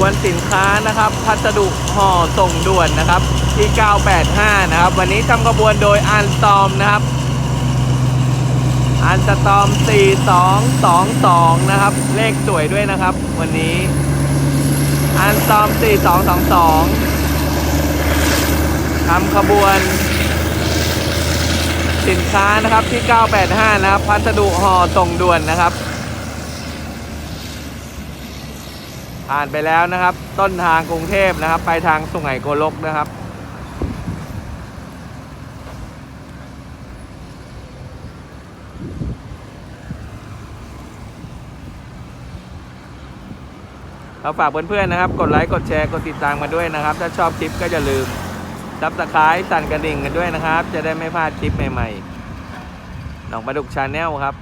วนสินค้านะครับ พัสดุห่อส่งด่วนนะครับที่985 นะครับ วันนี้ทำขบวนโดยอันตอมนะครับ อันสตอม 4222 นะครับ เลขสวยด้วยนะครับ วันนี้ อันตอม 4222ทำขบวนสินค้านะครับที่ 985 นะครับ พัสดุห่อส่งด่วนนะครับ ผ่านไปแล้วนะครับ ต้นทางกรุงเทพนะครับ ไปทางสุไหงโกลกนะครับเราฝากเพื่อนๆนะครับ กดไลค์ กดแชร์ กดติดตามมาด้วยนะครับ ถ้าชอบคลิปก็อย่าลืมซับสไครต์สั่นกระดิ่งกันด้วยนะครับ จะได้ไม่พลาดคลิปใหม่ๆหนองปลาดุกชาแนลครับ